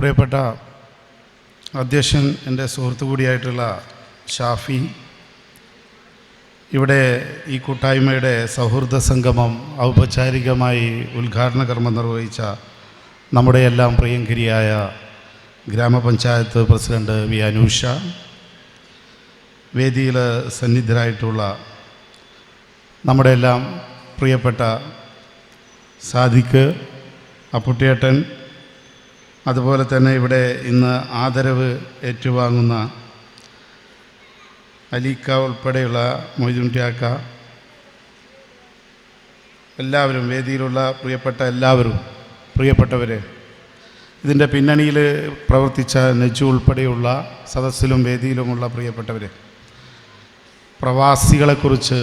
പ്രിയപ്പെട്ട അധ്യക്ഷൻ എന്റെ സുഹൃത്തു കൂടിയായിട്ടുള്ള ഷാഫി. ഇവിടെ ഈ കൂട്ടായ്മയുടെ സൗഹൃദ സംഗമം ഔപചാരികമായി ഉദ്ഘാടന കർമ്മം നിർവഹിച്ച നമ്മുടെ എല്ലാം പ്രിയങ്കരിയായ ഗ്രാമപഞ്ചായത്ത് പ്രസിഡന്റ് വി. അനൂഷ. വേദിയിൽ സന്നിധരായിട്ടുള്ള നമ്മുടെ എല്ലാം പ്രിയപ്പെട്ട സാദിഖ് അപ്പുട്ടിയേട്ടൻ അതുപോലെ തന്നെ ഇവിടെ ഇന്ന് ആദരവ് ഏറ്റുവാങ്ങുന്ന അലീക്ക ഉൾപ്പെടെയുള്ള മൊയ്തുൻട്യാക്ക എല്ലാവരും വേദിയിലുള്ള പ്രിയപ്പെട്ട എല്ലാവരും പ്രിയപ്പെട്ടവരെ ഇതിന്റെ പിന്നണിയിൽ പ്രവർത്തിച്ച നെജു ഉൾപ്പെടെയുള്ള സദസ്സിലും വേദിയിലുമുള്ള പ്രിയപ്പെട്ടവരെ പ്രവാസികളെക്കുറിച്ച്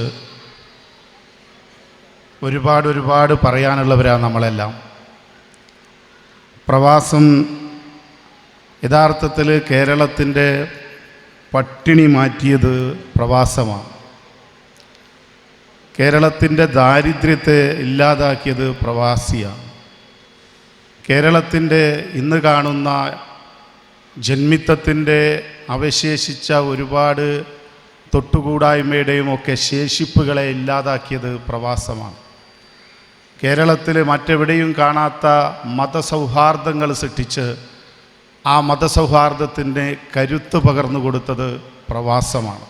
ഒരുപാട് ഒരുപാട് പറയാനുള്ളവരാണ് നമ്മളെല്ലാം. പ്രവാസം യഥാർത്ഥത്തിൽ കേരളത്തിന്റെ പട്ടിണി മാറ്റിയത് പ്രവാസമാണ്. കേരളത്തിന്റെ ദാരിദ്ര്യത്തെ ഇല്ലാതാക്കിയത് പ്രവാസിയാണ്. കേരളത്തിന്റെ ഇന്ന് കാണുന്ന ജന്മിത്തത്തിന്റെ അവശേഷിച്ച ഒരുപാട് തൊട്ടുകൂടായ്മയുടെയും ഒക്കെ ശേഷിപ്പുകളെ ഇല്ലാതാക്കിയത് പ്രവാസമാണ്. കേരളത്തിൽ മറ്റെവിടെയും കാണാത്ത മതസൗഹാർദ്ദങ്ങൾ സൃഷ്ടിച്ച് ആ മതസൗഹാർദ്ദത്തിന്റെ കരുത്ത് പകർന്നു കൊടുത്തത് പ്രവാസമാണ്.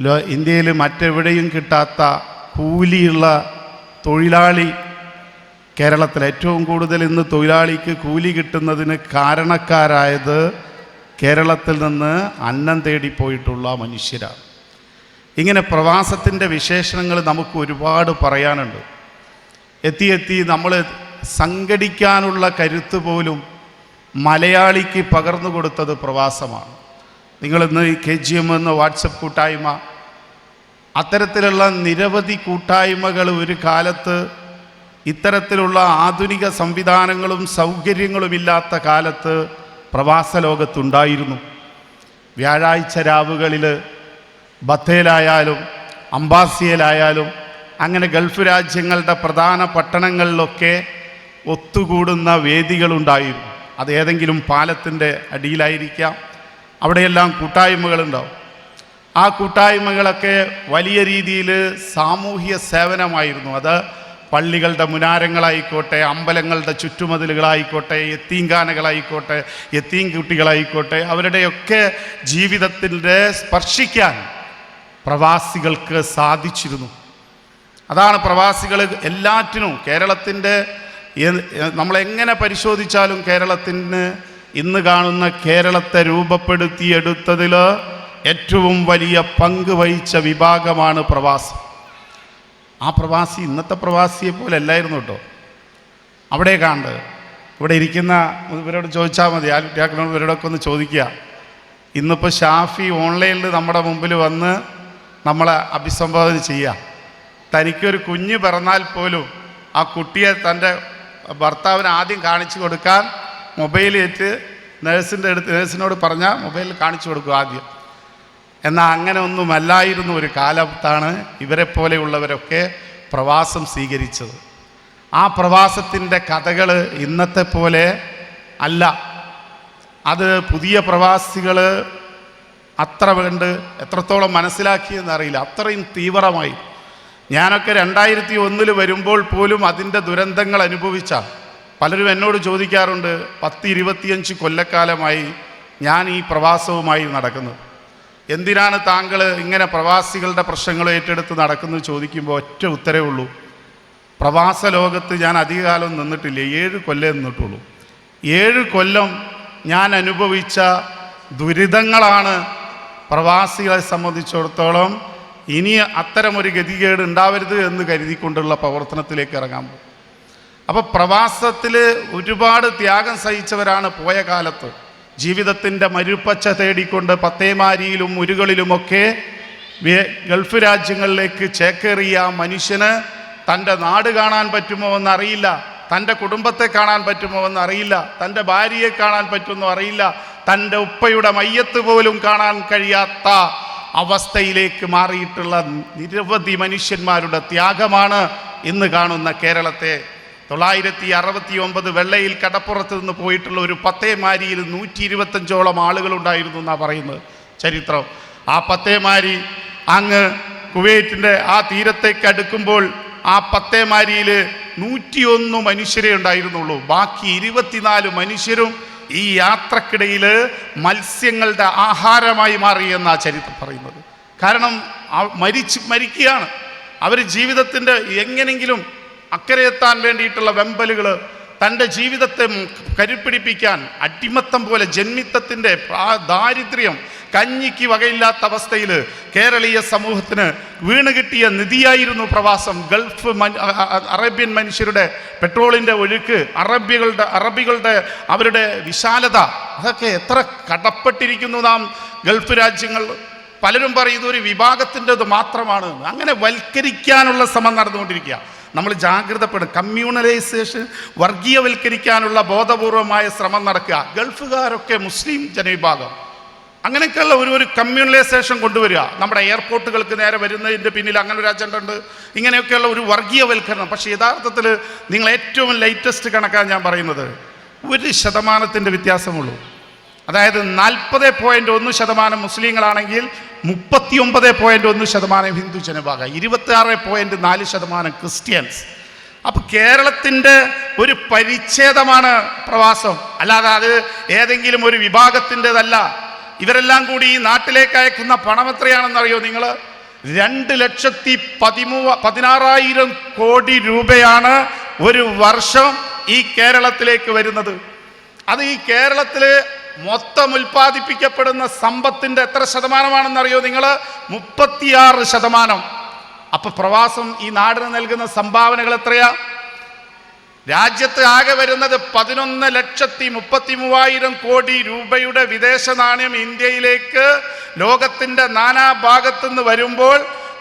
ലോ ഇന്ത്യയിൽ മറ്റെവിടെയും കിട്ടാത്ത കൂലിയുള്ള തൊഴിലാളി കേരളത്തിൽ ഏറ്റവും കൂടുതൽ ഇന്ന് തൊഴിലാളിക്ക് കൂലി കിട്ടുന്നതിന് കാരണക്കാരായത് കേരളത്തിൽ നിന്ന് അന്നം തേടിപ്പോയിട്ടുള്ള മനുഷ്യരാണ്. ഇങ്ങനെ പ്രവാസത്തിന്റെ വിശേഷണങ്ങൾ നമുക്ക് ഒരുപാട് പറയാനുണ്ട്. എത്തി എത്തി നമ്മൾ സംഘടിക്കാനുള്ള കരുത്ത് പോലും മലയാളിക്ക് പകർന്നു കൊടുത്തത് പ്രവാസമാണ്. നിങ്ങളിന്ന് കെ ജി എം എന്ന വാട്സപ്പ് കൂട്ടായ്മ അത്തരത്തിലുള്ള നിരവധി കൂട്ടായ്മകൾ ഒരു കാലത്ത് ഇത്തരത്തിലുള്ള ആധുനിക സംവിധാനങ്ങളും സൗകര്യങ്ങളുമില്ലാത്ത കാലത്ത് പ്രവാസ ലോകത്തുണ്ടായിരുന്നു. വ്യാഴാഴ്ച രാവുകളിൽ ബത്തേലായാലും അംബാസിയയിലായാലും അങ്ങനെ ഗൾഫ് രാജ്യങ്ങളുടെ പ്രധാന പട്ടണങ്ങളിലൊക്കെ ഒത്തുകൂടുന്ന വേദികളുണ്ടായിരുന്നു. അത് ഏതെങ്കിലും പാലത്തിന്റെ അടിയിലായിരിക്കാം. അവിടെയെല്ലാം കൂട്ടായ്മകളുണ്ടാവും. ആ കൂട്ടായ്മകളൊക്കെ വലിയ രീതിയിൽ സാമൂഹ്യ സേവനമായിരുന്നു. അത് പള്ളികളുടെ മുനാരങ്ങളായിക്കോട്ടെ അമ്പലങ്ങളുടെ ചുറ്റുമതിലുകളായിക്കോട്ടെ എത്തീങ്കാനകളായിക്കോട്ടെ എത്തീം കുട്ടികളായിക്കോട്ടെ അവരുടെയൊക്കെ ജീവിതത്തിന്റെ സ്പർശിക്കാൻ പ്രവാസികൾക്ക് സാധിച്ചിരുന്നു. അതാണ് പ്രവാസികൾ എല്ലാറ്റിനും കേരളത്തിന്റെ നമ്മളെങ്ങനെ പരിശോധിച്ചാലും കേരളത്തിന് ഇന്ന് കാണുന്ന കേരളത്തെ രൂപപ്പെടുത്തിയെടുത്തതിൽ ഏറ്റവും വലിയ പങ്ക് വഹിച്ച വിഭാഗമാണ് പ്രവാസി. ആ പ്രവാസി ഇന്നത്തെ പ്രവാസിയെ പോലെ അല്ലായിരുന്നു കേട്ടോ. അവിടെ കാണ്ട് ഇവിടെ ഇരിക്കുന്ന ഇവരോട് ചോദിച്ചാൽ മതി ആ കുട്ടിയാക്കളോട് ഇവരോടൊക്കെ ഒന്ന് ചോദിക്കുക. ഇന്നിപ്പോൾ ഷാഫി ഓൺലൈനിൽ നമ്മുടെ മുമ്പിൽ വന്ന് നമ്മളെ അഭിസംബോധന ചെയ്യുക. തനിക്കൊരു കുഞ്ഞ് പിറന്നാൽ പോലും ആ കുട്ടിയെ തന്റെ ഭർത്താവിന് ആദ്യം കാണിച്ചു കൊടുക്കാൻ മൊബൈലേറ്റ് നേഴ്സിന്റെ അടുത്ത് നേഴ്സിനോട് പറഞ്ഞാൽ മൊബൈലിൽ കാണിച്ചു കൊടുക്കും ആദ്യം. എന്നാൽ അങ്ങനെ ഒന്നുമല്ലായിരുന്നു ഒരു കാലത്താണ് ഇവരെ പോലെയുള്ളവരൊക്കെ പ്രവാസം സ്വീകരിച്ചത്. ആ പ്രവാസത്തിന്റെ കഥകൾ ഇന്നത്തെ പോലെ അല്ല. അത് പുതിയ പ്രവാസികൾ അത്ര വേണ്ട എത്രത്തോളം മനസ്സിലാക്കിയെന്നറിയില്ല അത്രയും തീവ്രമായി. ഞാനൊക്കെ രണ്ടായിരത്തി ഒന്നിൽ വരുമ്പോൾ പോലും അതിന്റെ ദുരന്തങ്ങൾ അനുഭവിച്ച പലരും എന്നോട് ചോദിക്കാറുണ്ട് പത്ത് ഇരുപത്തിയഞ്ച് കൊല്ലക്കാലമായി ഞാൻ ഈ പ്രവാസവുമായി നടക്കുന്നത് എന്തിനാണ് താങ്കൾ ഇങ്ങനെ പ്രവാസികളുടെ പ്രശ്നങ്ങൾ ഏറ്റെടുത്ത് നടക്കുന്നത് ചോദിക്കുമ്പോൾ ഒറ്റ ഉത്തരവേ ഉള്ളൂ. പ്രവാസ ലോകത്ത് ഞാൻ അധികകാലം നിന്നിട്ടില്ല ഏഴ് കൊല്ലം നിന്നിട്ടുള്ളൂ. ഏഴ് കൊല്ലം ഞാൻ അനുഭവിച്ച ദുരിതങ്ങളാണ് പ്രവാസികളെ സംബന്ധിച്ചിടത്തോളം ഇനി അത്തരമൊരു ഗതികേട് ഉണ്ടാവരുത് എന്ന് കരുതിക്കൊണ്ടുള്ള പ്രവർത്തനത്തിലേക്ക് ഇറങ്ങാൻ അപ്പോൾ പ്രവാസത്തിൽ ഒരുപാട് ത്യാഗം സഹിച്ചവരാണ് പോയ കാലത്ത്. ജീവിതത്തിന്റെ മരുപ്പച്ച തേടിക്കൊണ്ട് പത്തേമാരിയിലും ഉരുകളിലുമൊക്കെ ഗൾഫ് രാജ്യങ്ങളിലേക്ക് ചേക്കേറിയ മനുഷ്യന് തന്റെ നാട് കാണാൻ പറ്റുമോ എന്നറിയില്ല തന്റെ കുടുംബത്തെ കാണാൻ പറ്റുമോ എന്നറിയില്ല തന്റെ ഭാര്യയെ കാണാൻ പറ്റുമോ അറിയില്ല തന്റെ ഉപ്പയുടെ മയ്യത്ത് പോലും കാണാൻ കഴിയാത്ത അവസ്ഥയിലേക്ക് മാറിയിട്ടുള്ള നിരവധി മനുഷ്യന്മാരുടെ ത്യാഗമാണ് ഇന്ന് കാണുന്ന കേരളത്തെ. തൊള്ളായിരത്തി അറുപത്തി ഒമ്പത് വെള്ളയിൽ കടപ്പുറത്ത് നിന്ന് പോയിട്ടുള്ള ഒരു പത്തേമാരിയിൽ നൂറ്റി ഇരുപത്തഞ്ചോളം ആളുകളുണ്ടായിരുന്നു എന്നാണ് പറയുന്നത് ചരിത്രം. ആ പത്തേമാരി അങ്ങ് കുവൈറ്റിന്റെ ആ തീരത്തേക്ക് അടുക്കുമ്പോൾ ആ പത്തേമാരിയിൽ നൂറ്റിയൊന്ന് മനുഷ്യരെ ഉണ്ടായിരുന്നുള്ളൂ. ബാക്കി ഇരുപത്തിനാല് മനുഷ്യരും ഈ യാത്രക്കിടയിൽ മത്സ്യങ്ങളുടെ ആഹാരമായി മാറി എന്നാ ചരിത്രം പറയുന്നത്. കാരണം മരിച്ച് മരിക്കുകയാണ്. അവർ ജീവിതത്തിന്റെ എങ്ങനെങ്കിലും അക്കരെ എത്താൻ വേണ്ടിയിട്ടുള്ള വെമ്പലുകൾ തന്റെ ജീവിതത്തെ കരുപ്പിടിപ്പിക്കാൻ അടിമത്തം പോലെ ജന്മിത്തത്തിന്റെ ദാരിദ്ര്യം കഞ്ഞിക്ക് വകയില്ലാത്ത അവസ്ഥയിൽ കേരളീയ സമൂഹത്തിന് വീണ് കിട്ടിയ നിധിയായിരുന്നു പ്രവാസം. ഗൾഫ് അറേബ്യൻ മനുഷ്യരുടെ പെട്രോളിന്റെ ഒഴുക്ക് അറബികളുടെ അറബികളുടെ അവരുടെ വിശാലത അതൊക്കെ എത്ര കടപ്പെട്ടിരിക്കുന്നു നാം. ഗൾഫ് രാജ്യങ്ങൾ പലരും പറയും ഇതൊരു വിഭാഗത്തിന്റെത് മാത്രമാണ്. അങ്ങനെ വൽക്കരിക്കാനുള്ള ശ്രമം നടന്നുകൊണ്ടിരിക്കുക. നമ്മൾ ജാഗ്രതപ്പെടും കമ്മ്യൂണലൈസേഷൻ വർഗീയവൽക്കരിക്കാനുള്ള ബോധപൂർവമായ ശ്രമം നടക്കുക. ഗൾഫുകാരൊക്കെ മുസ്ലിം ജനവിഭാഗം. അങ്ങനെയൊക്കെയുള്ള ഒരു ഒരു കമ്മ്യൂണലൈസേഷൻ കൊണ്ടുവരിക. നമ്മുടെ എയർപോർട്ടുകൾക്ക് നേരെ വരുന്നതിന്റെ പിന്നിൽ അങ്ങനെ ഒരു അജണ്ട ഉണ്ട്. ഇങ്ങനെയൊക്കെയുള്ള ഒരു വർഗീയവൽക്കരണം. പക്ഷേ യഥാർത്ഥത്തിൽ നിങ്ങൾ ഏറ്റവും ലേറ്റസ്റ്റ് കണക്കാണ് ഞാൻ പറയുന്നത്. ഒരു ശതമാനത്തിന്റെ വ്യത്യാസമുള്ളൂ. അതായത് നാൽപ്പത് പോയിന്റ് ഒന്ന് ശതമാനം മുസ്ലിങ്ങളാണെങ്കിൽ മുപ്പത്തി ഒമ്പത് പോയിന്റ് ഒന്ന് ശതമാനം ഹിന്ദു ജനഭാഗം ഇരുപത്തി ആറ് പോയിന്റ് നാല് ശതമാനം ക്രിസ്ത്യൻസ്. അപ്പം കേരളത്തിന്റെ ഒരു പരിച്ഛേദമാണ് പ്രവാസം. അല്ലാതെ അത് ഏതെങ്കിലും ഒരു വിഭാഗത്തിന്റെതല്ല. ഇവരെല്ലാം കൂടി ഈ നാട്ടിലേക്ക് അയക്കുന്ന പണം എത്രയാണെന്നറിയോ നിങ്ങൾ രണ്ട് ലക്ഷത്തി പതിമൂവ പതിനാറായിരം കോടി രൂപയാണ് ഒരു വർഷം ഈ കേരളത്തിലേക്ക് വരുന്നത്. അത് ഈ കേരളത്തിൽ മൊത്തം ഉൽപ്പാദിപ്പിക്കപ്പെടുന്ന സമ്പത്തിന്റെ എത്ര ശതമാനമാണെന്നറിയോ നിങ്ങൾ മുപ്പത്തിയാറ് ശതമാനം. അപ്പൊ പ്രവാസം ഈ നാടിന് നൽകുന്ന സംഭാവനകൾ എത്രയാ? രാജ്യത്ത് ആകെ വരുന്നത് പതിനൊന്ന് ലക്ഷത്തി മുപ്പത്തി മൂവായിരം കോടി രൂപയുടെ വിദേശ നാണയം ഇന്ത്യയിലേക്ക് ലോകത്തിന്റെ നാനാഭാഗത്തുനിന്ന് വരുമ്പോൾ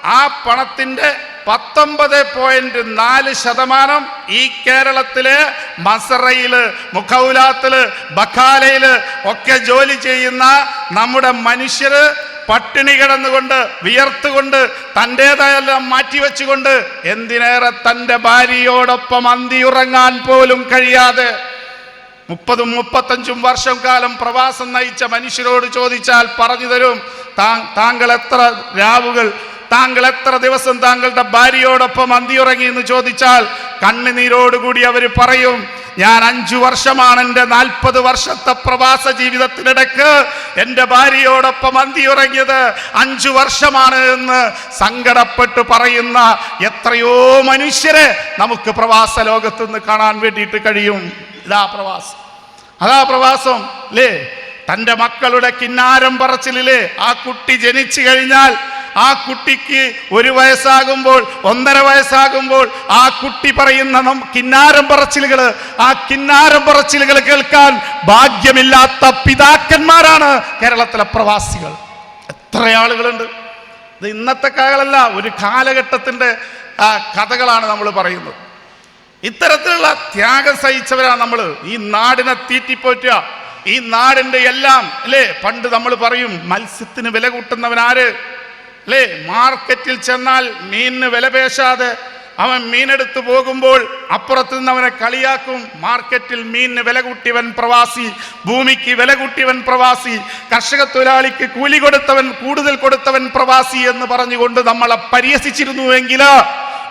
ആ പണത്തിന്റെ പത്തൊമ്പത് പോയിന്റ് നാല് ശതമാനം ഈ കേരളത്തിലെ മസറയിൽ മുഖൌലാത്തിൽ ബഖാലയിൽ ഒക്കെ ജോലി ചെയ്യുന്ന നമ്മുടെ മനുഷ്യര് പട്ടിണി കിടന്നുകൊണ്ട് വിയർത്തുകൊണ്ട് തന്റെതായെല്ലാം മാറ്റിവെച്ചുകൊണ്ട് എന്തിനേറെ തന്റെ ഭാര്യയോടൊപ്പം അന്തിയുറങ്ങാൻ പോലും കഴിയാതെ മുപ്പതും മുപ്പത്തഞ്ചും വർഷം കാലം പ്രവാസം നയിച്ച മനുഷ്യരോട് ചോദിച്ചാൽ പറഞ്ഞു തരും താങ്കൾ എത്ര രാവുകൾ താങ്കൾ എത്ര ദിവസം താങ്കളുടെ ഭാര്യയോടൊപ്പം അന്തിയുറങ്ങി എന്ന് ചോദിച്ചാൽ കണ്ണുനീരോടുകൂടി അവർ പറയും ഞാൻ അഞ്ചു വർഷമാണ് എന്റെ നാൽപ്പത് വർഷത്തെ പ്രവാസ ജീവിതത്തിനിടക്ക് എന്റെ ഭാര്യയോടൊപ്പം അന്തിയുറങ്ങിയത്. അഞ്ചു വർഷമാണ് എന്ന് സങ്കടപ്പെട്ട് പറയുന്ന എത്രയോ മനുഷ്യരെ നമുക്ക് പ്രവാസ ലോകത്ത് നിന്ന് കാണാൻ വേണ്ടിയിട്ട് കഴിയും. ഇതാ പ്രവാസം. അതാ പ്രവാസം അല്ലേ? തന്റെ മക്കളുടെ കിന്നാരം പറച്ചിലില്ലേ ആ കുട്ടി ജനിച്ചു കഴിഞ്ഞാൽ ആ കുട്ടിക്ക് ഒരു വയസ്സാകുമ്പോൾ ഒന്നര വയസ്സാകുമ്പോൾ ആ കുട്ടി പറയുന്ന കിന്നാരം പറച്ചിലുകൾ ആ കിന്നാരം പറച്ചിലുകൾ കേൾക്കാൻ ഭാഗ്യമില്ലാത്ത പിതാക്കന്മാരാണ് കേരളത്തിലെ പ്രവാസികൾ. എത്ര ആളുകളുണ്ട്. ഇത് ഇന്നത്തെ കാലമല്ല ഒരു കാലഘട്ടത്തിന്റെ കഥകളാണ് നമ്മൾ പറയുന്നത്. ഇത്തരത്തിലുള്ള ത്യാഗം സഹിച്ചവരാണ് നമ്മൾ ഈ നാടിനെ തീറ്റിപ്പോറ്റുക. ഈ നാടിന്റെ എല്ലാം അല്ലേ? പണ്ട് നമ്മൾ പറയും മത്സ്യത്തിന് വില കൂട്ടുന്നവൻ ആര് അല്ലേ മാർക്കറ്റിൽ ചെന്നാൽ മീനിന് വില പേശാതെ അവൻ മീനെടുത്തു പോകുമ്പോൾ അപ്പുറത്ത് നിന്ന് അവനെ കളിയാക്കും. മാർക്കറ്റിൽ മീനിന് വില കൂട്ടിയവൻ പ്രവാസി ഭൂമിക്ക് വില കൂട്ടിയവൻ പ്രവാസി കർഷക തൊഴിലാളിക്ക് കൂലി കൊടുത്തവൻ കൂടുതൽ കൊടുത്തവൻ പ്രവാസി എന്ന് പറഞ്ഞുകൊണ്ട് നമ്മളെ പരിഹസിച്ചിരുന്നുവെങ്കിൽ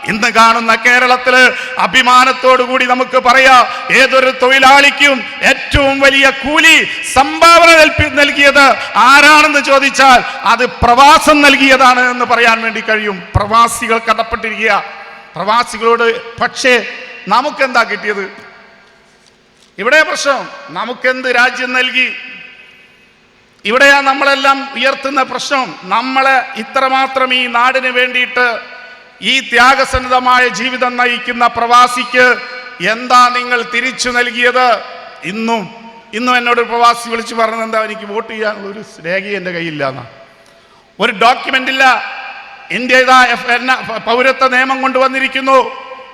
ഇന്ന് കാണുന്ന കേരളത്തിൽ അഭിമാനത്തോടുകൂടി നമുക്ക് പറയാം ഏതൊരു തൊഴിലാളിക്കും ഏറ്റവും വലിയ കൂലി സംഭാവന നൽകിയത് ആരാണെന്ന് ചോദിച്ചാൽ അത് പ്രവാസം നൽകിയതാണ് എന്ന് പറയാൻ വേണ്ടി കഴിയും. പ്രവാസികൾ കടപ്പെട്ടിരിക്കുക പ്രവാസികളോട് പക്ഷേ നമുക്കെന്താ കിട്ടിയത്? ഇവിടെ പ്രശ്നം. നമുക്കെന്ത് രാജ്യം നൽകി? ഇവിടെയാ നമ്മളെല്ലാം ഉയർത്തുന്ന പ്രശ്നം. നമ്മളെ ഇത്രമാത്രം ഈ നാടിന് വേണ്ടിയിട്ട് ഈ ത്യാഗസന്നിധമായ ജീവിതം നയിക്കുന്ന പ്രവാസിക്ക് എന്താ നിങ്ങൾ തിരിച്ചു നൽകിയത്? ഇന്നും ഇന്നും എന്നോട് പ്രവാസി വിളിച്ചു പറഞ്ഞത് എന്താ? എനിക്ക് വോട്ട് ചെയ്യാനുള്ള ഒരു രേഖ എന്റെ കയ്യില്ല ഒരു ഡോക്യുമെന്റ് ഇല്ല. ഇന്ത്യ പൗരത്വ നിയമം കൊണ്ടുവന്നിരിക്കുന്നു.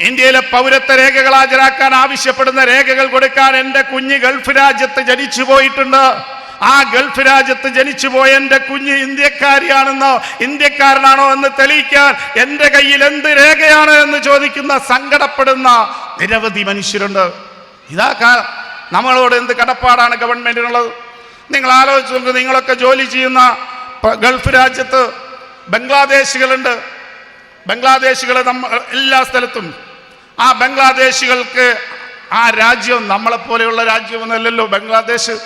ഇന്ത്യയിലെ പൗരത്വ രേഖകൾ ഹാജരാക്കാൻ ആവശ്യപ്പെടുന്ന രേഖകൾ കൊടുക്കാൻ എന്റെ കുഞ്ഞ് ഗൾഫ് രാജ്യത്ത് ജനിച്ചു പോയിട്ടുണ്ട്. ആ ഗൾഫ് രാജ്യത്ത് ജനിച്ചു പോയ എന്റെ കുഞ്ഞ് ഇന്ത്യക്കാരിയാണെന്നോ ഇന്ത്യക്കാരനാണോ എന്ന് തെളിയിക്കാൻ എന്റെ കയ്യിൽ എന്ത് രേഖയാണ് എന്ന് ചോദിക്കുന്ന സങ്കടപ്പെടുന്ന നിരവധി മനുഷ്യരുണ്ട്. ഇതാ നമ്മളോട് എന്ത് കടപ്പാടാണ് ഗവൺമെന്റിനുള്ളത്? നിങ്ങൾ ആലോചിച്ച് നിങ്ങളൊക്കെ ജോലി ചെയ്യുന്ന ഗൾഫ് രാജ്യത്ത് ബംഗ്ലാദേശികളുണ്ട്. ബംഗ്ലാദേശികൾ നമ്മ എല്ലാ സ്ഥലത്തും. ആ ബംഗ്ലാദേശികൾക്ക് ആ രാജ്യം നമ്മളെപ്പോലെയുള്ള രാജ്യമൊന്നുമല്ലല്ലോ ബംഗ്ലാദേശ്.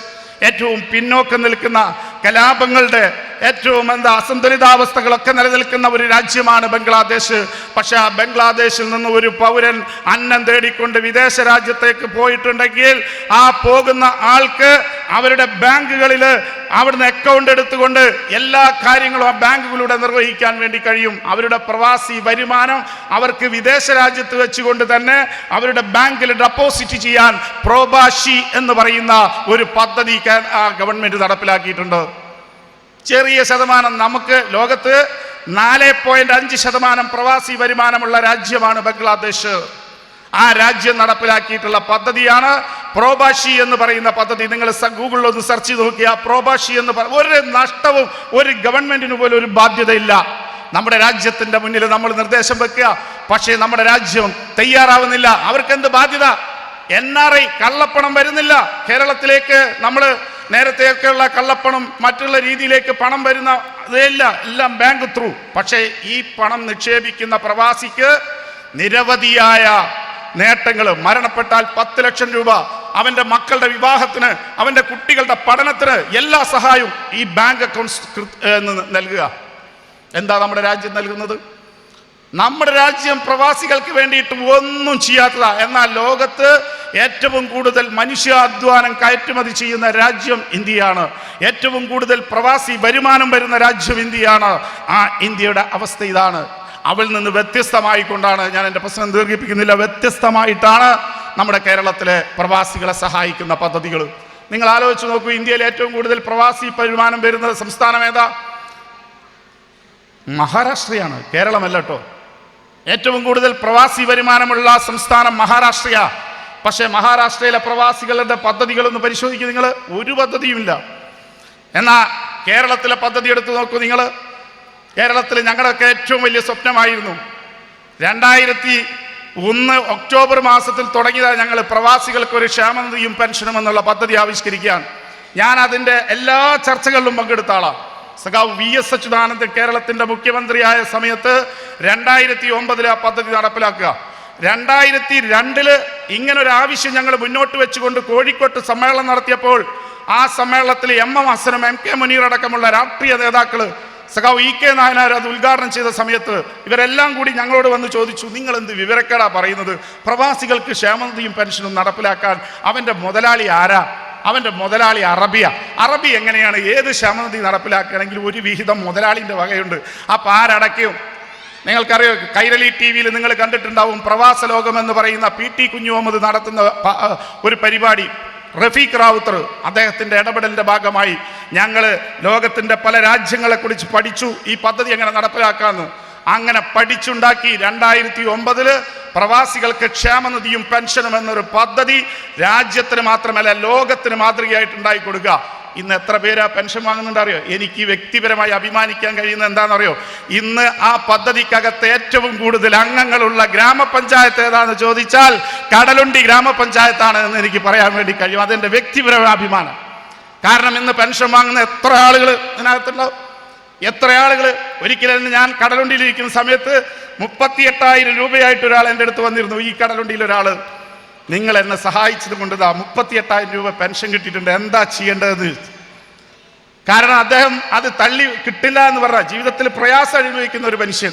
ഏറ്റവും പിന്നോക്കം നിൽക്കുന്ന കലാപങ്ങളുടെ ഏറ്റവും എന്താ അസന്തുലിതാവസ്ഥകളൊക്കെ നിലനിൽക്കുന്ന ഒരു രാജ്യമാണ് ബംഗ്ലാദേശ്. പക്ഷെ ആ ബംഗ്ലാദേശിൽ നിന്ന് ഒരു പൗരൻ അന്നം തേടിക്കൊണ്ട് വിദേശ രാജ്യത്തേക്ക് പോയിട്ടുണ്ടെങ്കിൽ ആ പോകുന്ന ആൾക്ക് അവരുടെ ബാങ്കുകളിൽ അവിടുന്ന് അക്കൗണ്ട് എടുത്തുകൊണ്ട് എല്ലാ കാര്യങ്ങളും ആ ബാങ്കുകളിലൂടെ നിർവഹിക്കാൻ വേണ്ടി കഴിയും. അവരുടെ പ്രവാസി വരുമാനം അവർക്ക് വിദേശ രാജ്യത്ത് വെച്ചുകൊണ്ട് തന്നെ അവരുടെ ബാങ്കിൽ ഡെപ്പോസിറ്റ് ചെയ്യാൻ പ്രോബാഷി എന്ന് പറയുന്ന ഒരു പദ്ധതി ആ ഗവൺമെന്റ് നടപ്പിലാക്കിയിട്ടുണ്ട്. ചെറിയ ശതമാനം നമുക്ക് ലോകത്ത് നാല് പോയിന്റ് അഞ്ച് ശതമാനം പ്രവാസി വരുമാനമുള്ള രാജ്യമാണ് ബംഗ്ലാദേശ്. ആ രാജ്യം നടപ്പിലാക്കിയിട്ടുള്ള പദ്ധതിയാണ് പ്രോബാഷി എന്ന് പറയുന്ന പദ്ധതി നിങ്ങൾ ഗൂഗിളിൽ ഒന്ന് സെർച്ച് ചെയ്ത് നോക്കിയാൽ പ്രോബാഷി എന്ന് പറ ഒരു നഷ്ടവും ഒരു ഗവൺമെന്റിന് പോലും ഒരു ബാധ്യതയില്ല. നമ്മുടെ രാജ്യത്തിന്റെ മുന്നിൽ നമ്മൾ നിർദ്ദേശം വെക്കുക. പക്ഷേ നമ്മുടെ രാജ്യം തയ്യാറാവുന്നില്ല. അവർക്ക് എന്ത് ബാധ്യത? എൻ ആർ ഐ കള്ളപ്പണം വരുന്നില്ല. കേരളത്തിലേക്ക് നമ്മൾ നേരത്തെയൊക്കെയുള്ള കള്ളപ്പണം മറ്റുള്ള രീതിയിലേക്ക് പണം വരുന്ന ഇതല്ല എല്ലാം ബാങ്ക് ത്രൂ പക്ഷേ ഈ പണം നിക്ഷേപിക്കുന്ന പ്രവാസിക്ക് നിരവധിയായ നേട്ടങ്ങൾ മരണപ്പെട്ടാൽ പത്ത് ലക്ഷം രൂപ. അവന്റെ മക്കളുടെ വിവാഹത്തിന് അവന്റെ കുട്ടികളുടെ പഠനത്തിന് എല്ലാ സഹായവും ഈ ബാങ്ക് അക്കൗണ്ട്സ് നൽകുക. എന്താ നമ്മുടെ രാജ്യം നൽകുന്നത്? നമ്മുടെ രാജ്യം പ്രവാസികൾക്ക് വേണ്ടിയിട്ട് ഒന്നും ചെയ്യാത്തതാ. എന്നാൽ ലോകത്ത് ഏറ്റവും കൂടുതൽ മനുഷ്യാധ്വാനം കയറ്റുമതി ചെയ്യുന്ന രാജ്യം ഇന്ത്യയാണ്. ഏറ്റവും കൂടുതൽ പ്രവാസി വരുമാനം വരുന്ന രാജ്യം ഇന്ത്യയാണ്. ആ ഇന്ത്യയുടെ അവസ്ഥ ഇതാണ്. അവൾ നിന്ന് വ്യത്യസ്തമായിക്കൊണ്ടാണ് ഞാൻ എന്റെ പ്രശ്നം ദീർഘിപ്പിക്കുന്നില്ല. വ്യത്യസ്തമായിട്ടാണ് നമ്മുടെ കേരളത്തിലെ പ്രവാസികളെ സഹായിക്കുന്ന പദ്ധതികൾ. നിങ്ങൾ ആലോചിച്ച് നോക്കൂ ഇന്ത്യയിൽ ഏറ്റവും കൂടുതൽ പ്രവാസി വരുമാനം വരുന്നത് സംസ്ഥാനം ഏതാ? മഹാരാഷ്ട്രയാണ്. കേരളമല്ല കേട്ടോ ഏറ്റവും കൂടുതൽ പ്രവാസി വരുമാനമുള്ള സംസ്ഥാനം മഹാരാഷ്ട്രയ. പക്ഷേ മഹാരാഷ്ട്രയിലെ പ്രവാസികളുടെ പദ്ധതികളൊന്ന് പരിശോധിക്കുക നിങ്ങൾ ഒരു പദ്ധതിയുമില്ല. എന്നാൽ കേരളത്തിലെ പദ്ധതി എടുത്തു നോക്കൂ നിങ്ങൾ കേരളത്തിൽ ഞങ്ങളുടെയൊക്കെ ഏറ്റവും വലിയ സ്വപ്നമായിരുന്നു. രണ്ടായിരത്തി ഒന്ന് ഒക്ടോബർ മാസത്തിൽ തുടങ്ങിയതാണ് ഞങ്ങൾ പ്രവാസികൾക്ക് ഒരു ക്ഷേമനിധിയും പെൻഷനും എന്നുള്ള പദ്ധതി ആവിഷ്കരിക്കാൻ ഞാൻ അതിന്റെ എല്ലാ ചർച്ചകളിലും പങ്കെടുത്ത ആളാണ്. സഖാവ് വി എസ് അച്യുതാനന്ദൻ കേരളത്തിന്റെ മുഖ്യമന്ത്രിയായ സമയത്ത് രണ്ടായിരത്തി ഒമ്പതിൽ ആ പദ്ധതി നടപ്പിലാക്കുക. രണ്ടായിരത്തി രണ്ടിൽ ഇങ്ങനെ ഒരു ആവശ്യം ഞങ്ങൾ മുന്നോട്ട് വെച്ചുകൊണ്ട് കോഴിക്കോട്ട് സമ്മേളനം നടത്തിയപ്പോൾ ആ സമ്മേളനത്തിൽ എം എം ഹസനും എം കെ മുനീർ അടക്കമുള്ള രാഷ്ട്രീയ നേതാക്കൾ സഖാവ് ഇ കെ നായനാർ അത് ഉദ്ഘാടനം ചെയ്ത സമയത്ത് ഇവരെല്ലാം കൂടി ഞങ്ങളോട് വന്ന് ചോദിച്ചു നിങ്ങൾ എന്ത് വിവരക്കേടാ പറയുന്നത്? പ്രവാസികൾക്ക് ക്ഷേമനിധിയും പെൻഷനും നടപ്പിലാക്കാൻ അവന്റെ മുതലാളി ആരാ? അവന്റെ മുതലാളി അറബിയ. അറബി എങ്ങനെയാണ്? ഏത് ക്ഷേമനിധി നടപ്പിലാക്കുകയാണെങ്കിൽ ഒരു വിഹിതം മുതലാളിന്റെ വകയുണ്ട്. അപ്പം ആരടയ്ക്കും? നിങ്ങൾക്കറിയോ കൈരളി ടി വിയിൽ നിങ്ങൾ കണ്ടിട്ടുണ്ടാവും പ്രവാസ എന്ന് പറയുന്ന പി ടി കുഞ്ഞു മുഹമ്മദ് നടത്തുന്ന ഒരു പരിപാടി. റഫീഖ് റാവുത്തർ അദ്ദേഹത്തിന്റെ ഇടപെടലിന്റെ ഭാഗമായി ഞങ്ങൾ ലോകത്തിന്റെ പല രാജ്യങ്ങളെക്കുറിച്ച് പഠിച്ചു. ഈ പദ്ധതി എങ്ങനെ നടപ്പിലാക്കാമെന്ന് അങ്ങനെ പഠിച്ചുണ്ടാക്കി. രണ്ടായിരത്തി ഒമ്പതിൽ പ്രവാസികൾക്ക് ക്ഷേമനിധിയും പെൻഷനും എന്നൊരു പദ്ധതി രാജ്യത്തിന് മാത്രമല്ല ലോകത്തിന് മാതൃകയായിട്ട് ഉണ്ടായി കൊടുക്കുക ഇന്ന് എത്ര പേര് ആ പെൻഷൻ വാങ്ങുന്നുണ്ട് അറിയോ? എനിക്ക് വ്യക്തിപരമായി അഭിമാനിക്കാൻ കഴിയുന്ന എന്താണെന്നറിയോ? ഇന്ന് ആ പദ്ധതിക്കകത്ത് ഏറ്റവും കൂടുതൽ അംഗങ്ങളുള്ള ഗ്രാമപഞ്ചായത്ത് ഏതാണെന്ന് ചോദിച്ചാൽ കടലുണ്ടി ഗ്രാമപഞ്ചായത്താണ് എന്ന് എനിക്ക് പറയാൻ വേണ്ടി കഴിയും. അതെന്റെ വ്യക്തിപരമായ അഭിമാനം. കാരണം ഇന്ന് പെൻഷൻ വാങ്ങുന്ന എത്ര ആളുകൾ ഇതിനകത്തുണ്ടാവും? എത്ര ആളുകൾ ഒരിക്കലും ഞാൻ കടലുണ്ടിയിലിരിക്കുന്ന സമയത്ത് മുപ്പത്തി എട്ടായിരം രൂപയായിട്ട് ഒരാൾ എന്റെ അടുത്ത് വന്നിരുന്നു. ഈ കടലുണ്ടിയിൽ ഒരാൾ നിങ്ങൾ എന്നെ സഹായിച്ചത് കൊണ്ട് മുപ്പത്തി എട്ടായിരം രൂപ പെൻഷൻ കിട്ടിയിട്ടുണ്ട്. എന്താ ചെയ്യേണ്ടത്. കാരണം അദ്ദേഹം അത് തള്ളി കിട്ടില്ല എന്ന് പറഞ്ഞ ജീവിതത്തിൽ പ്രയാസം അനുഭവിക്കുന്ന ഒരു മനുഷ്യൻ.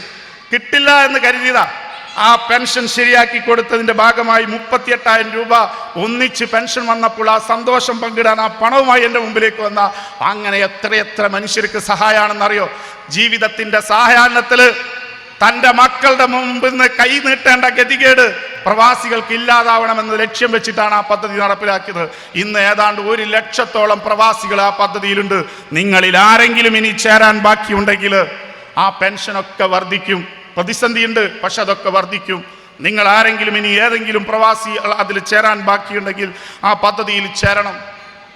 കിട്ടില്ല എന്ന് കരുതിയതാ. ആ പെൻഷൻ ശരിയാക്കി കൊടുത്തതിന്റെ ഭാഗമായി മുപ്പത്തി എട്ടായിരം രൂപ ഒന്നിച്ച് പെൻഷൻ വന്നപ്പോൾ ആ സന്തോഷം പങ്കിടാൻ ആ പണവുമായി എന്റെ മുമ്പിലേക്ക് വന്ന. അങ്ങനെ എത്രയെത്ര മനുഷ്യർക്ക് സഹായമാണെന്നറിയോ? ജീവിതത്തിന്റെ സഹായത്തിൽ തന്റെ മക്കളുടെ മുമ്പിൽ നിന്ന് കൈ നീട്ടേണ്ട ഗതികേട് പ്രവാസികൾക്ക് ഇല്ലാതാവണമെന്ന് ലക്ഷ്യം വെച്ചിട്ടാണ് ആ പദ്ധതി നടപ്പിലാക്കിയത്. ഇന്ന് ഏതാണ്ട് ഒരു ലക്ഷത്തോളം പ്രവാസികൾ ആ പദ്ധതിയിലുണ്ട്. നിങ്ങളിൽ ആരെങ്കിലും ഇനി ചേരാൻ ബാക്കിയുണ്ടെങ്കിൽ ആ പെൻഷനൊക്കെ വർദ്ധിക്കും. പ്രതിസന്ധിയുണ്ട് പക്ഷെ അതൊക്കെ വർദ്ധിക്കും. നിങ്ങൾ ആരെങ്കിലും ഇനി ഏതെങ്കിലും പ്രവാസി അതിൽ ചേരാൻ ബാക്കിയുണ്ടെങ്കിൽ ആ പദ്ധതിയിൽ ചേരണം.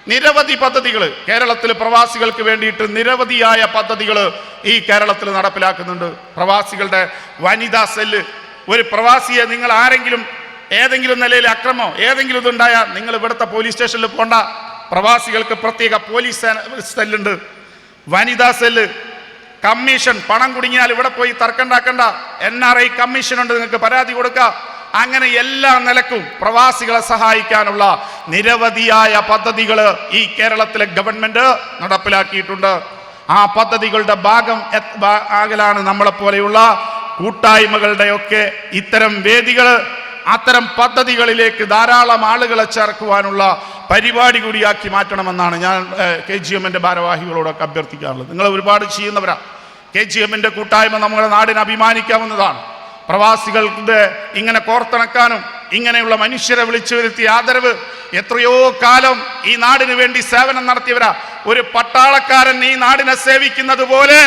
നിരവധി പദ്ധതികൾ കേരളത്തിൽ പ്രവാസികൾക്ക് വേണ്ടിയിട്ട് നിരവധിയായ പദ്ധതികൾ ഈ കേരളത്തിൽ നടപ്പിലാക്കുന്നുണ്ട്. പ്രവാസികളുടെ വനിതാ സെല്ല് ഒരു പ്രവാസിയെ നിങ്ങൾ ആരെങ്കിലും ഏതെങ്കിലും നിലയിൽ അക്രമോ ഏതെങ്കിലും ഇതുണ്ടായാൽ നിങ്ങൾ ഇവിടുത്തെ പോലീസ് സ്റ്റേഷനിൽ പോണ്ട. പ്രവാസികൾക്ക് പ്രത്യേക പോലീസ് സെല്ലുണ്ട് വനിതാ സെല്ല് കമ്മീഷൻ പണം കുടുങ്ങിയാൽ ഇവിടെ പോയി തർക്കണ്ടാക്കണ്ട എൻ ആർ ഐ കമ്മീഷൻ ഉണ്ട് നിങ്ങൾക്ക് പരാതി കൊടുക്കാം. അങ്ങനെ എല്ലാ നിലക്കും പ്രവാസികളെ സഹായിക്കാനുള്ള നിരവധിയായ പദ്ധതികൾ ഈ കേരളത്തിലെ ഗവൺമെന്റ് നടപ്പിലാക്കിയിട്ടുണ്ട്. ആ പദ്ധതികളുടെ ഭാഗം ആകലാണ് നമ്മളെ പോലെയുള്ള കൂട്ടായ്മകളുടെയൊക്കെ ഇത്തരം വേദികൾ അത്തരം പദ്ധതികളിലേക്ക് ധാരാളം ആളുകളെ ചേർക്കുവാനുള്ള പരിപാടി കൂടിയാക്കി മാറ്റണമെന്നാണ് ഞാൻ കെ ജി എമ്മിന്റെ ഭാരവാഹികളോടൊക്കെ അഭ്യർത്ഥിക്കാറുള്ളത്. നിങ്ങൾ ഒരുപാട് ചെയ്യുന്നവരാ. കെ ജി എമ്മിന്റെ കൂട്ടായ്മ നമ്മുടെ നാടിനെ അഭിമാനിക്കാവുന്നതാണ്. പ്രവാസികളുടെ ഇങ്ങനെ കോർത്തിണക്കാനും ഇങ്ങനെയുള്ള മനുഷ്യരെ വിളിച്ചു വരുത്തി ആദരവ് എത്രയോ കാലം ഈ നാടിന് വേണ്ടി സേവനം നടത്തിയവരാ. ഒരു പട്ടാളക്കാരൻ ഈ നാടിനെ സേവിക്കുന്നത് പോലെ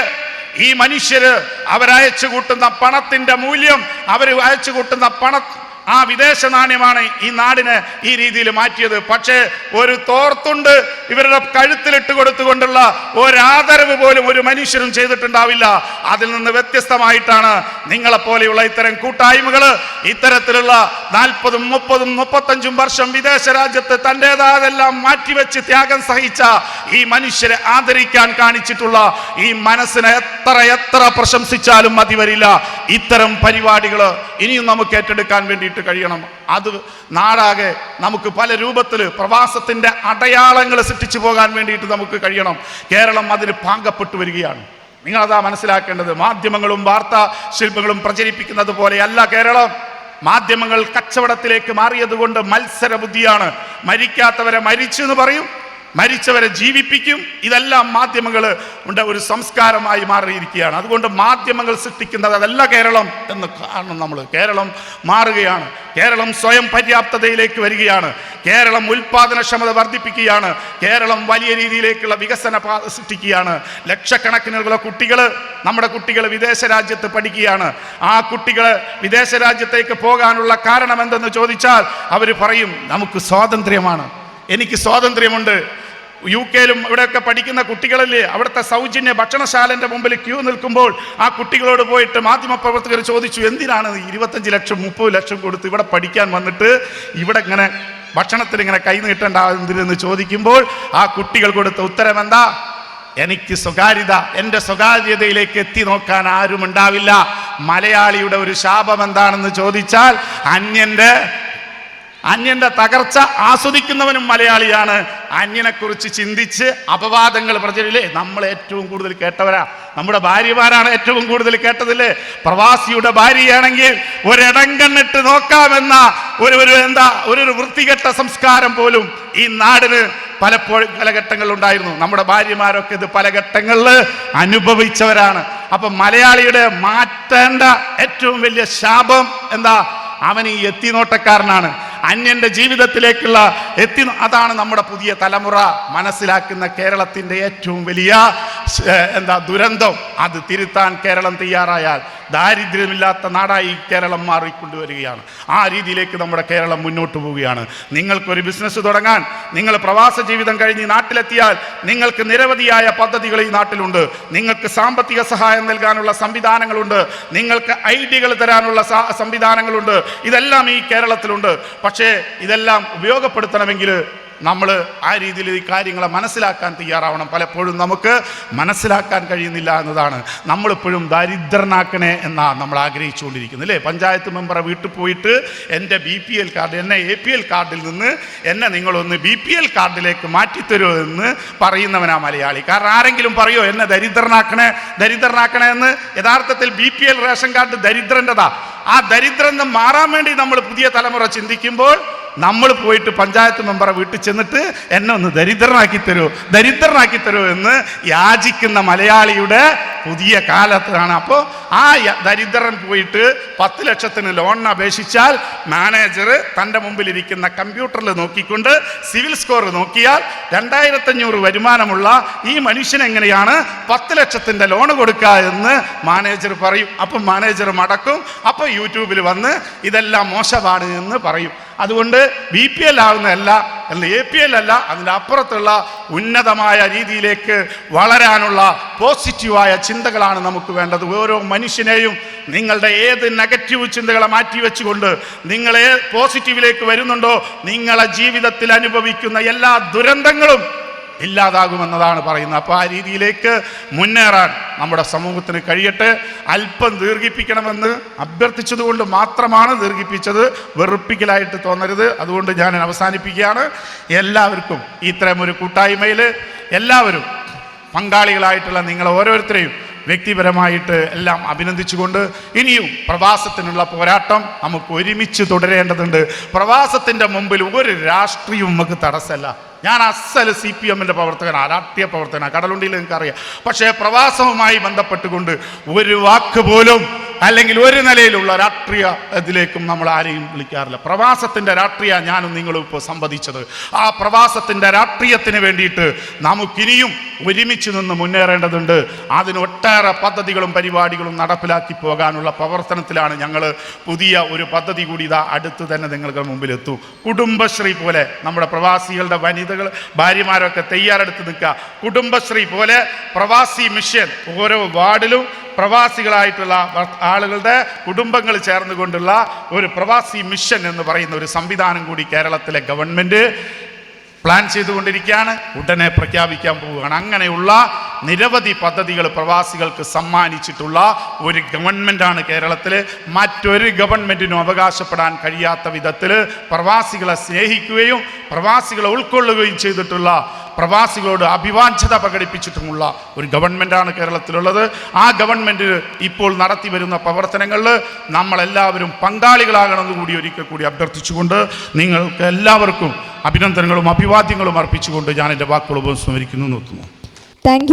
ഈ മനുഷ്യര് അവരയച്ചു കൂട്ടുന്ന പണത്തിന്റെ മൂല്യം അവർ അയച്ചു കൂട്ടുന്ന പണ ആ വിദേശ നാണ്യമാണ് ഈ നാടിനെ ഈ രീതിയിൽ മാറ്റിയത്. പക്ഷേ ഒരു തോർത്തുണ്ട് ഇവരുടെ കഴുത്തിലിട്ട് കൊടുത്തുകൊണ്ടുള്ള ഒരാദരവ് പോലും ഒരു മനുഷ്യരും ചെയ്തിട്ടുണ്ടാവില്ല. അതിൽ നിന്ന് വ്യത്യസ്തമായിട്ടാണ് നിങ്ങളെപ്പോലെയുള്ള ഇത്തരം കൂട്ടായ്മകൾ ഇത്തരത്തിലുള്ള നാൽപ്പതും മുപ്പതും മുപ്പത്തഞ്ചും വർഷം വിദേശ രാജ്യത്ത് തന്റെതാതെല്ലാം മാറ്റിവെച്ച് ത്യാഗം സഹിച്ച ഈ മനുഷ്യരെ ആദരിക്കാൻ കാണിച്ചിട്ടുള്ള ഈ മനസ്സിനെ എത്ര എത്ര പ്രശംസിച്ചാലും മതി വരില്ല. ഇത്തരം പരിപാടികൾ ഇനിയും നമുക്ക് ഏറ്റെടുക്കാൻ വേണ്ടിയിട്ട് കഴിയണം. അത് നാടാകെ നമുക്ക് പല രൂപത്തിൽ പ്രവാസത്തിന്റെ അടയാളങ്ങൾ സൃഷ്ടിച്ചു പോകാൻ വേണ്ടിയിട്ട് നമുക്ക് കഴിയണം. കേരളം അതിന് പാങ്കപ്പെട്ടു വരികയാണ്. നിങ്ങളതാ മനസ്സിലാക്കേണ്ടത്. മാധ്യമങ്ങളും വാർത്താ ശില്പങ്ങളും പ്രചരിപ്പിക്കുന്നത് പോലെയല്ല കേരളം. മാധ്യമങ്ങൾ കച്ചവടത്തിലേക്ക് മാറിയത് കൊണ്ട് മത്സര ബുദ്ധിയാണ് മരിക്കാത്തവരെ മരിച്ചു എന്ന് പറയും. മരിച്ചവരെ ജീവിപ്പിക്കും. ഇതെല്ലാം മാധ്യമങ്ങൾ ഉണ്ട് ഒരു സംസ്കാരമായി മാറിയിരിക്കുകയാണ്. അതുകൊണ്ട് മാധ്യമങ്ങൾ സൃഷ്ടിക്കുന്നത് അതല്ല കേരളം എന്ന് കാണണം നമ്മൾ കേരളം മാറുകയാണ്. കേരളം സ്വയം പര്യാപ്തതയിലേക്ക് വരികയാണ്. കേരളം ഉൽപാദനക്ഷമത വർദ്ധിപ്പിക്കുകയാണ്. കേരളം വലിയ രീതിയിലേക്കുള്ള വികസന സൃഷ്ടിക്കുകയാണ്. ലക്ഷക്കണക്കിനുള്ള കുട്ടികൾ നമ്മുടെ കുട്ടികൾ വിദേശ രാജ്യത്ത് പഠിക്കുകയാണ്. ആ കുട്ടികൾ വിദേശ രാജ്യത്തേക്ക് പോകാനുള്ള കാരണം എന്തെന്ന് ചോദിച്ചാൽ അവർ പറയും നമുക്ക് സ്വാതന്ത്ര്യമാണ്. എനിക്ക് സ്വാതന്ത്ര്യമുണ്ട്. യു കെയിലും ഇവിടെയൊക്കെ പഠിക്കുന്ന കുട്ടികളല്ലേ അവിടുത്തെ സൗജന്യ ഭക്ഷണശാലന്റെ മുമ്പിൽ ക്യൂ നിൽക്കുമ്പോൾ ആ കുട്ടികളോട് പോയിട്ട് മാധ്യമപ്രവർത്തകർ ചോദിച്ചു എന്തിനാണ് ഇരുപത്തഞ്ച് ലക്ഷം മുപ്പത് ലക്ഷം കൊടുത്ത് ഇവിടെ പഠിക്കാൻ വന്നിട്ട് ഇവിടെ ഇങ്ങനെ ഭക്ഷണത്തിൽ ഇങ്ങനെ കൈ എന്തിനെന്ന് ചോദിക്കുമ്പോൾ ആ കുട്ടികൾ കൊടുത്ത ഉത്തരം എന്താ? എനിക്ക് സ്വകാര്യത എന്റെ സ്വകാര്യതയിലേക്ക് എത്തി നോക്കാൻ ആരും ഉണ്ടാവില്ല മലയാളിയുടെ ഒരു ശാപം എന്താണെന്ന് ചോദിച്ചാൽ അന്യന്റെ അന്യന്റെ തകർച്ച ആസ്വദിക്കുന്നവനും മലയാളിയാണ്. അന്യനെ കുറിച്ച് ചിന്തിച്ച് അപവാദങ്ങൾ പ്രചരില്ലേ നമ്മൾ ഏറ്റവും കൂടുതൽ കേട്ടവരാ. നമ്മുടെ ഭാര്യമാരാണ് ഏറ്റവും കൂടുതൽ കേട്ടതില്ലേ പ്രവാസിയുടെ ഭാര്യയാണെങ്കിൽ ഒരിടം കണ്ണിട്ട് നോക്കാമെന്ന ഒരു ഒരു എന്താ ഒരു ഒരു വൃത്തികെട്ട സംസ്കാരം പോലും ഈ നാടിന് പലപ്പോഴും പല ഘട്ടങ്ങളിൽ ഉണ്ടായിരുന്നു നമ്മുടെ ഭാര്യമാരൊക്കെ ഇത് പല ഘട്ടങ്ങളിൽ അനുഭവിച്ചവരാണ്. അപ്പൊ മലയാളിയുടെ മാറ്റേണ്ട ഏറ്റവും വലിയ ശാപം എന്താ? അവൻ ഈ എത്തിനോട്ടക്കാരനാണ്. അന്യന്റെ ജീവിതത്തിലേക്കുള്ള എത്തി അതാണ് നമ്മുടെ പുതിയ തലമുറ മനസ്സിലാക്കുന്ന കേരളത്തിന്റെ ഏറ്റവും വലിയ എന്താ ദുരന്തം. അത് തിരുത്താൻ കേരളം തയ്യാറായാൽ ദാരിദ്ര്യമില്ലാത്ത നാടായി കേരളം മാറിക്കൊണ്ടുവരികയാണ്. ആ രീതിയിലേക്ക് നമ്മുടെ കേരളം മുന്നോട്ട് പോവുകയാണ്. നിങ്ങൾക്കൊരു ബിസിനസ് തുടങ്ങാൻ നിങ്ങൾ പ്രവാസ ജീവിതം കഴിഞ്ഞ് നാട്ടിലെത്തിയാൽ നിങ്ങൾക്ക് നിരവധിയായ പദ്ധതികൾ ഈ നാട്ടിലുണ്ട്. നിങ്ങൾക്ക് സാമ്പത്തിക സഹായം നൽകാനുള്ള സംവിധാനങ്ങളുണ്ട്. നിങ്ങൾക്ക് ഐഡിയകൾ തരാനുള്ള സാ- സംവിധാനങ്ങളുണ്ട്. ഇതെല്ലാം ഈ കേരളത്തിലുണ്ട്. പക്ഷേ ഇതെല്ലാം ഉപയോഗപ്പെടുത്തണമെങ്കിൽ നമ്മൾ ആ രീതിയിൽ ഈ കാര്യങ്ങളെ മനസ്സിലാക്കാൻ തയ്യാറാവണം. പലപ്പോഴും നമുക്ക് മനസ്സിലാക്കാൻ കഴിയുന്നില്ല എന്നതാണ്. നമ്മളിപ്പോഴും ദരിദ്രനാക്കണേ എന്നാണ് നമ്മൾ ആഗ്രഹിച്ചുകൊണ്ടിരിക്കുന്നത് അല്ലേ? പഞ്ചായത്ത് മെമ്പറെ വീട്ടിൽ പോയിട്ട് എന്റെ ബി പി എൽ കാർഡ് എന്നെ എ പി എൽ കാർഡിൽ നിന്ന് എന്നെ നിങ്ങളൊന്ന് ബി പി എൽ കാർഡിലേക്ക് മാറ്റിത്തരുമോ എന്ന് പറയുന്നവനാ മലയാളി. കാരണം ആരെങ്കിലും പറയോ എന്നെ ദരിദ്രനാക്കണേ ദരിദ്രനാക്കണേ എന്ന്? യഥാർത്ഥത്തിൽ B P L ration card ദരിദ്രന്റെതാ. ആ ദരിദ്രം മാറാൻ വേണ്ടി നമ്മൾ പുതിയ തലമുറ ചിന്തിക്കുമ്പോൾ നമ്മൾ പോയിട്ട് പഞ്ചായത്ത് മെമ്പറെ വീട്ടിൽ ചെന്നിട്ട് എന്നെ ഒന്ന് ദരിദ്രനാക്കി തരൂ ദരിദ്രനാക്കി തരൂ എന്ന് യാചിക്കുന്ന മലയാളിയുടെ പുതിയ കാലത്താണ്. അപ്പോൾ ആ ദരിദ്രൻ പോയിട്ട് പത്ത് ലക്ഷത്തിന് ലോണിന് അപേക്ഷിച്ചാൽ മാനേജർ തന്റെ മുമ്പിലിരിക്കുന്ന കമ്പ്യൂട്ടറിൽ നോക്കിക്കൊണ്ട് സിവിൽ സ്കോർ നോക്കിയാൽ രണ്ടായിരത്തഞ്ഞൂറ് വരുമാനമുള്ള ഈ മനുഷ്യൻ എങ്ങനെയാണ് പത്ത് ലക്ഷത്തിന്റെ ലോൺ കൊടുക്കുക എന്ന് മാനേജർ പറയും. അപ്പം മാനേജർ മടക്കും. അപ്പോൾ യൂട്യൂബിൽ വന്ന് ഇതെല്ലാം മോശമാണ് എന്ന് പറയും. അതുകൊണ്ട് ബി പി എൽ ആവുന്നതല്ല അല്ല എ പി എൽ അല്ല അതിന്റെ അപ്പുറത്തുള്ള ഉന്നതമായ രീതിയിലേക്ക് വളരാനുള്ള പോസിറ്റീവായ ചിന്തകളാണ് നമുക്ക് വേണ്ടത്. ഓരോ മനുഷ്യനെയും നിങ്ങളുടെ ഏത് നെഗറ്റീവ് ചിന്തകളെ മാറ്റിവെച്ചുകൊണ്ട് നിങ്ങളെ പോസിറ്റീവിലേക്ക് വരുന്നുണ്ടോ നിങ്ങളെ ജീവിതത്തിൽ അനുഭവിക്കുന്ന എല്ലാ ദുരന്തങ്ങളും ഇല്ലാതാകുമെന്നതാണ് പറയുന്നത്. അപ്പോൾ ആ രീതിയിലേക്ക് മുന്നേറാൻ നമ്മുടെ സമൂഹത്തിന് കഴിയട്ടെ. അല്പം ദീർഘിപ്പിക്കണമെന്ന് അഭ്യർത്ഥിച്ചതുകൊണ്ട് മാത്രമാണ് ദീർഘിപ്പിച്ചത്. വെറുപ്പിക്കലായിട്ട് തോന്നരുത്. അതുകൊണ്ട് ഞാൻ അവസാനിപ്പിക്കുകയാണ് എല്ലാവർക്കും ഇത്തരം ഒരു കൂട്ടായ്മയിൽ എല്ലാവരും പങ്കാളികളായിട്ടുള്ള നിങ്ങൾ ഓരോരുത്തരെയും വ്യക്തിപരമായിട്ട് എല്ലാം അഭിനന്ദിച്ചുകൊണ്ട് ഇനിയും പ്രവാസത്തിനുള്ള പോരാട്ടം നമുക്ക് ഒരുമിച്ച് തുടരേണ്ടതുണ്ട്. പ്രവാസത്തിന്റെ മുമ്പിൽ ഒരു രാഷ്ട്രീയവും നമുക്ക് തടസ്സമല്ല. ഞാൻ അസൽ സി പി എമ്മിന്റെ പ്രവർത്തകനാണ് രാഷ്ട്രീയ പ്രവർത്തകനാണ് കടലുണ്ടിയിൽ നിങ്ങൾക്കറിയാം. പക്ഷേ പ്രവാസവുമായി ബന്ധപ്പെട്ടുകൊണ്ട് ഒരു വാക്ക് പോലും അല്ലെങ്കിൽ ഒരു നിലയിലുള്ള രാഷ്ട്രീയ ഇതിലേക്കും നമ്മൾ ആരെയും വിളിക്കാറില്ല. പ്രവാസത്തിന്റെ രാഷ്ട്രീയ ഞാനും നിങ്ങളും ഇപ്പോൾ സംവദിച്ചത്. ആ പ്രവാസത്തിന്റെ രാഷ്ട്രീയത്തിന് വേണ്ടിയിട്ട് നമുക്കിനിയും ഒരുമിച്ച് നിന്ന് മുന്നേറേണ്ടതുണ്ട്. അതിന് ഒട്ടേറെ പദ്ധതികളും പരിപാടികളും നടപ്പിലാക്കി പോകാനുള്ള പ്രവർത്തനത്തിലാണ് ഞങ്ങൾ പുതിയ ഒരു പദ്ധതി കൂടി ഇതാ അടുത്ത് തന്നെ നിങ്ങൾക്ക് മുമ്പിൽ എത്തും കുടുംബശ്രീ പോലെ നമ്മുടെ പ്രവാസികളുടെ വനിതകൾ ഭാര്യമാരൊക്കെ തയ്യാറെടുത്ത് നിൽക്കുക. കുടുംബശ്രീ പോലെ പ്രവാസി മിഷൻ ഓരോ വാർഡിലും പ്രവാസികളായിട്ടുള്ള ആളുകളുടെ കുടുംബങ്ങൾ ചേർന്നുകൊണ്ടുള്ള ഒരു പ്രവാസി മിഷൻ എന്ന് പറയുന്ന ഒരു സംവിധാനം കൂടി കേരളത്തിലെ ഗവൺമെന്റ് പ്ലാൻ ചെയ്തുകൊണ്ടിരിക്കുകയാണ്. ഉടനെ പ്രഖ്യാപിക്കാൻ പോവുകയാണ്. അങ്ങനെയുള്ള നിരവധി പദ്ധതികൾ പ്രവാസികൾക്ക് സമ്മാനിച്ചിട്ടുള്ള ഒരു ഗവൺമെന്റാണ് കേരളത്തിൽ മറ്റൊരു ഗവൺമെന്റിനും അവകാശപ്പെടാൻ കഴിയാത്ത വിധത്തിൽ പ്രവാസികളെ സ്നേഹിക്കുകയും പ്രവാസികളെ ഉൾക്കൊള്ളുകയും ചെയ്തിട്ടുള്ള പ്രവാസികളോട് അഭിവാഞ്ചത പ്രകടിപ്പിച്ചിട്ടുമുള്ള ഒരു ഗവൺമെന്റാണ് കേരളത്തിലുള്ളത്. ആ ഗവൺമെന്റ് ഇപ്പോൾ നടത്തി വരുന്ന പ്രവർത്തനങ്ങളിൽ നമ്മളെല്ലാവരും പങ്കാളികളാകണമെന്ന് കൂടി ഒരിക്കൽ കൂടി അഭ്യർത്ഥിച്ചുകൊണ്ട് നിങ്ങൾക്ക് എല്ലാവർക്കും അഭിനന്ദനങ്ങളും അഭിവാദ്യങ്ങളും അർപ്പിച്ചുകൊണ്ട് ഞാൻ എന്റെ വാക്കുകൾ ഉപസ്മരിക്കുന്നു നിർത്തുന്നു. താങ്ക്